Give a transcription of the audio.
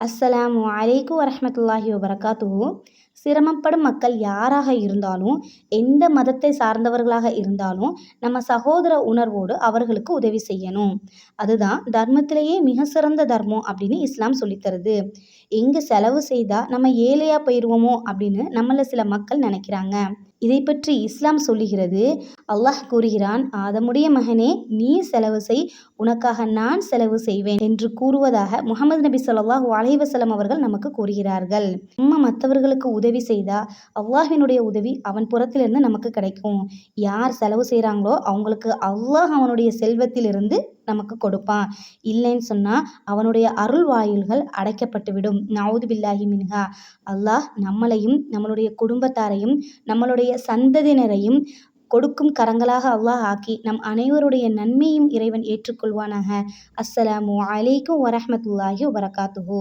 அஸ்ஸலாமு அலைக்கும் வரமத்துல்லாஹி வபரகாத்துஹு. சிரமப்படும் மக்கள் யாராக இருந்தாலும் எந்த மதத்தை சார்ந்தவர்களாக இருந்தாலும் நம்ம சகோதர உணர்வோடு அவர்களுக்கு உதவி செய்யணும். அதுதான் தர்மத்திலேயே மிக சிறந்த தர்மம் அப்படின்னு இஸ்லாம் சொல்லித்தருது எங்கே செலவு செய்தால் நம்ம ஏழையாக போயிடுவோமோ அப்படின்னு நம்மள சில மக்கள் நினைக்கிறாங்க. இதை பற்றி இஸ்லாம் சொல்லுகிறது. அல்லாஹ் கூறுகிறான் ஆதமுடைய மகனே நீ செலவு செய். உனக்காக நான் செலவு செய்வேன் என்று கூறுவதாக முகமது நபி சொல்லாஹ் அலைஹி அவர்கள் நமக்கு கூறுகிறார்கள். நம்ம மற்றவர்களுக்கு உதவி செய்தால் அல்லாஹினுடைய உதவி அவன் புறத்திலிருந்து நமக்கு கிடைக்கும். யார் செலவு செய்கிறாங்களோ அவங்களுக்கு அல்லாஹ் அவனுடைய செல்வத்திலிருந்து நமக்கு கொடுப்பான் இல்லைன்னு சொன்னால் அவனுடைய அருள் வாயில்கள் அடைக்கப்பட்டுவிடும் நவுது பில்லாஹி மின்ஹா. அல்லாஹ் நம்மளையும் நம்மளுடைய குடும்பத்தாரையும் நம்மளுடைய சந்ததியினரையும் கொடுக்கும் கரங்களாக அல்லாஹ் ஆக்கி நம் அனைவருடைய நன்மையும் இறைவன் ஏற்றுக்கொள்வானாக. அஸ்ஸலாமு அலைக்கும் வரஹ்மத்துல்லாஹி வரகாத்துஹூ